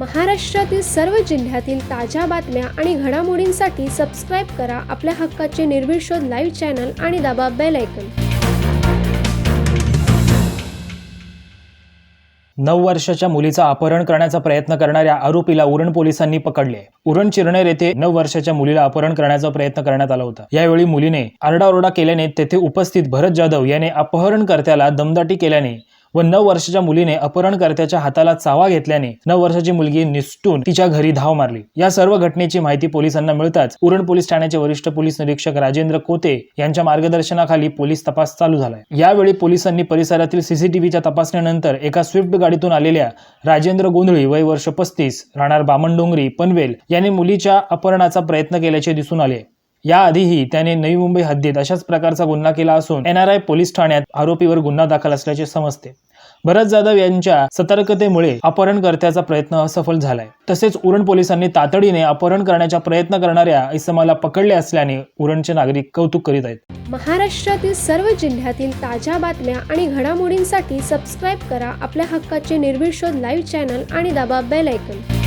महाराष्ट्रातील सर्व जिल्ह्यातील ताज्या बातम्या आणि घडामोडींसाठी सबस्क्राईब करा आपल्या हक्काचे निर्भीड लाईव्ह चॅनल आणि दाबा बेल ऐकन नऊ वर्षाच्या मुलीचा अपहरण करण्याचा प्रयत्न करणाऱ्या आरोपीला उरण पोलिसांनी पकडले. उरण चिरनेर येथे नऊ वर्षाच्या मुलीला अपहरण करण्याचा प्रयत्न करण्यात आला होता. यावेळी मुलीने आरडाओरडा केल्याने तेथे उपस्थित भरत जाधव याने अपहरणकर्त्याला दमदाटी केल्याने व नऊ वर्षाच्या मुलीने अपहरणकर्त्याच्या हाताला चावा घेतल्याने नऊ वर्षाची मुलगी निसटून तिच्या घरी धाव मारली. या सर्व घटनेची माहिती पोलिसांना मिळताच उरण पोलीस ठाण्याचे वरिष्ठ पोलीस निरीक्षक राजेंद्र कोते यांच्या मार्गदर्शनाखाली पोलीस तपास चालू झालाय. यावेळी पोलिसांनी परिसरातील सीसीटीव्हीच्या तपासणीनंतर एका स्विफ्ट गाडीतून आलेल्या राजेंद्र गोंधळी वय वर्ष पस्तीस राहणार बामणडोंगरी पनवेल यांनी मुलीच्या अपहरणाचा प्रयत्न केल्याचे दिसून आले. याआधीही त्याने नवी मुंबई हद्दीत अशाच प्रकारचा गुन्हा केला असून एनआरआय पोलीस ठाण्यात आरोपीवर गुन्हा दाखल असल्याचे समजते. भरत जाधव यांच्या सतर्कतेमुळे अपहरणकर्त्याचा प्रयत्न असफल झालाय. तसेच उरण पोलिसांनी तातडीने अपहरण करण्याचा प्रयत्न करणाऱ्या इसमाला पकडले असल्याने उरणचे नागरिक कौतुक करीत आहेत. महाराष्ट्रातील सर्व जिल्ह्यातील ताज्या बातम्या आणि घडामोडींसाठी सबस्क्राईब करा आपल्या हक्काचे निर्भीड लाईव्ह चॅनल आणि दाबा बेल ऐकन